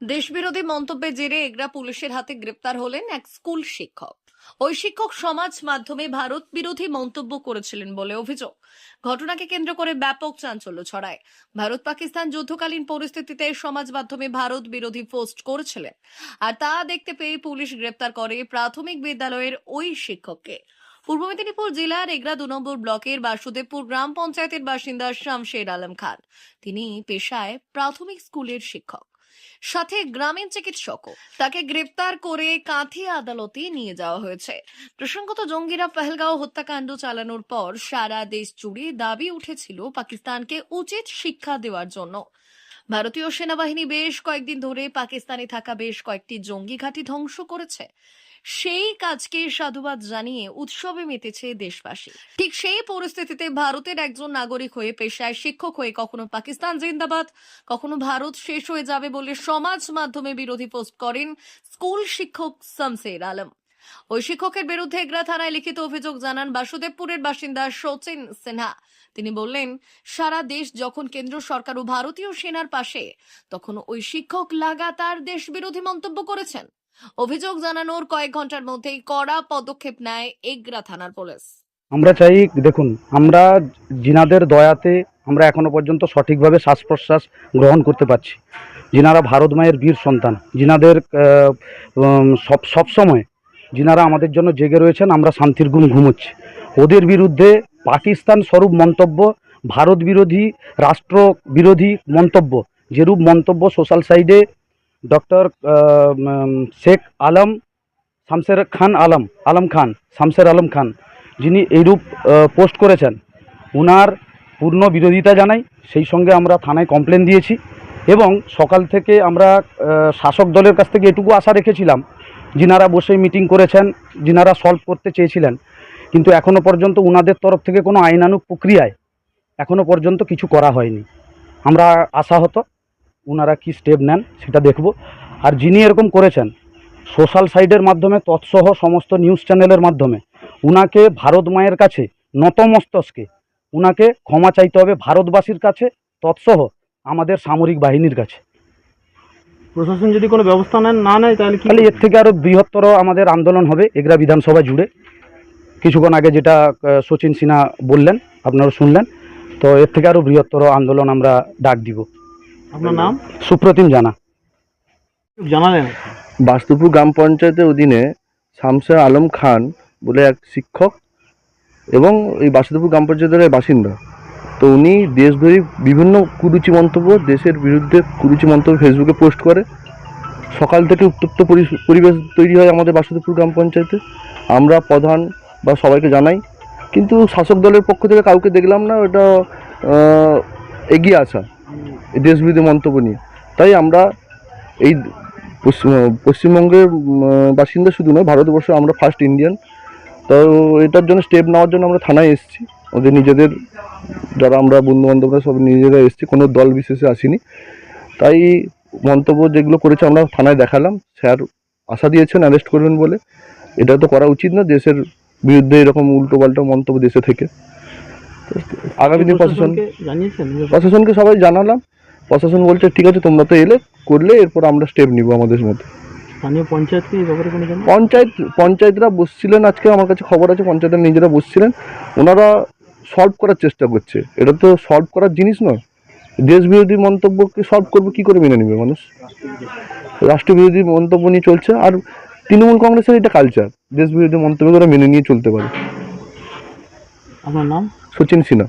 দেশবিরোধী মন্তব্যের জেরে এগরা পুলিশের হাতে গ্রেপ্তার হলেন এক স্কুল শিক্ষক। ওই শিক্ষক সমাজ মাধ্যমে ভারত বিরোধী মন্তব্য করেছিলেন বলে অভিযোগ। ঘটনাকে কেন্দ্র করে ব্যাপক চাঞ্চল্য ছড়ায়। ভারত পাকিস্তান যুদ্ধকালীন পরিস্থিতিতে সমাজ মাধ্যমে ভারত বিরোধী পোস্ট করেছিলেন। আর তা দেখতে পেয়ে পুলিশ গ্রেপ্তার করে প্রাথমিক বিদ্যালয়ের ওই শিক্ষককে। পূর্ব মেদিনীপুর জেলার এগরা দু নম্বর ব্লকের বাসুদেবপুর গ্রাম পঞ্চায়েতের বাসিন্দা শামশের আলম খান। তিনি পেশায় প্রাথমিক স্কুলের শিক্ষক। সাথে গ্রামীণ চিকিৎসকও তাকে গ্রেপ্তার করে কাঁথি আদালতে নিয়ে যাওয়া হয়েছে। প্রসঙ্গত জঙ্গিরা পেহেলগাঁও হত্যাকাণ্ড চালানোর পর সারা দেশ জুড়ে দাবি উঠেছিল পাকিস্তানকে উচিত শিক্ষা দেওয়ার জন্য। ভারতীয় সেনাবাহিনী বেশ কয়েকদিন ধরে পাকিস্তানে থাকা বেশ কয়েকটি জঙ্গি ঘাঁটি ধ্বংস করেছে। সেই কাজকে সাধুবাদ জানিয়ে উৎসবে মেতেছে দেশবাসী। ঠিক সেই পরিস্থিতিতে ভারতের একজন নাগরিক হয়ে পেশায় শিক্ষক হয়ে কখনো পাকিস্তান জিন্দাবাদ, কখনো ভারত শেষ হয়ে যাবে বলে সমাজ মাধ্যমে বিরোধী পোস্ট করেন স্কুল শিক্ষক শামসের আলম। ওই শিক্ষকের বিরুদ্ধে এগরা থানায় লিখিত অভিযোগ জানান বাসুদেবপুরের বাসিন্দা সচিন সিনহা। তিনি বললেন, সারা দেশ যখন কেন্দ্র সরকার ও ভারতীয় সেনার পাশে, তখন ওই শিক্ষক লাগাতার দেশ বিরোধী মন্তব্য করেছেন। অভিযোগ জানানোর কয়েক ঘণ্টার মধ্যেই কড়া পদক্ষেপ নেয় এগরা থানার পুলিশ। আমরা চাই দেখুন আমরা জিনাদের দয়াতে আমরা এখনও পর্যন্ত সঠিকভাবে শ্বাস প্রশ্বাস গ্রহণ করতে পারছি। জিনারা ভারত মায়ের বীর সন্তান। উম, সব সবসময় জিনারা আমাদের জন্য জেগে রয়েছেন আমরা শান্তির ঘুম ঘুমোচ্ছি। ওদের বিরুদ্ধে পাকিস্তান স্বরূপ মন্তব্য ভারত বিরোধী রাষ্ট্র বিরোধী মন্তব্য যেরূপ মন্তব্য সোশ্যাল সাইডে ডক্টর শেখ আলম শামসের খান আলম আলম খান, শামসের আলম খান, যিনি এইরূপ পোস্ট করেছেন। ওনার পূর্ণ বিরোধিতা জানাই, সেই সঙ্গে আমরা থানায় কমপ্লেন দিয়েছি এবং সকাল থেকে আমরা শাসক দলের কাছ থেকে এটুকু আশা রেখেছিলাম, যিনারা বসে মিটিং করেছেন, যিনারা সলভ করতে চেয়েছিলেন। কিন্তু এখনও পর্যন্ত ওনাদের তরফ থেকে কোনো আইনানুক প্রক্রিয়ায় এখনও পর্যন্ত কিছু করা হয়নি। আমরা আশাহত ওনারা কি স্টেপ নেন সেটা দেখব। আর যিনি এরকম করেছেন সোশ্যাল সাইটের মাধ্যমে তৎসহ সমস্ত নিউজ চ্যানেলের মাধ্যমে উনাকে ভারত মায়ের কাছে নতমস্তকে উনাকে ক্ষমা চাইতে হবে ভারতবাসীর কাছে তৎসহ আমাদের সামরিক বাহিনীর কাছে। প্রশাসন যদি কোনো ব্যবস্থা নেন না নেয় তাহলে কি তাহলে এর থেকে আরও বৃহত্তর আমাদের আন্দোলন হবে এগরা বিধানসভা জুড়ে। কিছুক্ষণ আগে যেটা সচিন সিনহা বললেন আপনারা শুনলেন তো এর থেকে আরও বৃহত্তর আন্দোলন আমরা ডাক দিব। আপনার নাম? সুপ্রতিম জানা। জানালেন? বাস্তুপুর গ্রাম পঞ্চায়েতের অধীনে শামসের আলম খান বলে এক শিক্ষক এবং এই বাসুদেবপুর গ্রাম পঞ্চায়েতের বাসিন্দা। তো উনি দেশব্যাপী বিভিন্ন কুরুচি মন্তব্য দেশের বিরুদ্ধে কুরুচি মন্তব্য ফেসবুকে পোস্ট করে। সকাল থেকে উত্তপ্ত পরি- পরিবেশ তৈরি হয় আমাদের বাসুদেবপুর গ্রাম পঞ্চায়েতে। আমরা প্রধান বা সবাইকে জানাই। কিন্তু শাসক দলের পক্ষ থেকে কাউকে দেখলাম না ওটা এগিয়ে আসা। এই দেশবিরোধী মন্তব্য নিয়ে। তাই আমরা এই পশ্চিম পশ্চিমবঙ্গের বাসিন্দা শুধু নয় ভারতবর্ষে আমরা ফার্স্ট ইন্ডিয়ান তো এটার জন্য স্টেপ নেওয়ার জন্য আমরা থানায় এসেছি। ওদের নিজেদের যারা আমরা বন্ধু বান্ধবরা সব নিজেরা এসেছি কোনো দল বিশেষে আসিনি। তাই মন্তব্য যেগুলো করেছে আমরা থানায় দেখালাম। স্যার আশা দিয়েছেন অ্যারেস্ট করবেন বলে। এটা তো করা উচিত না দেশের বিরুদ্ধে এরকম উল্টো পাল্টা মন্তব্য দেশে থেকে। আগামী দিন প্রশাসন প্রশাসনকে সবাই জানালাম। প্রশাসন বলছে ঠিক আছে তোমরা তো এলে করলে এরপর আমরা স্টেপ নিব আমাদের মধ্যে। স্থানীয় পঞ্চায়েতকে এই ব্যাপারে কোনো পঞ্চায়েত পঞ্চায়েতরা বসছিলেন আজকে আমার কাছে খবর আছে পঞ্চায়েতের নিজেরা বসছিলেন। ওনারা সলভ করার চেষ্টা করছে। এটা তো সলভ করার জিনিস নয়। দেশ বিরোধী মন্তব্যকে সলভ করবে কি করে মেনে নেবে মানুষ? রাষ্ট্রবিরোধী মন্তব্য নিয়ে চলছে। আর তৃণমূল কংগ্রেসের এটা কালচার দেশ বিরোধী মন্তব্য ওরা মেনে নিয়ে চলতে পারে। আপনার নাম? সচিন সিনহা।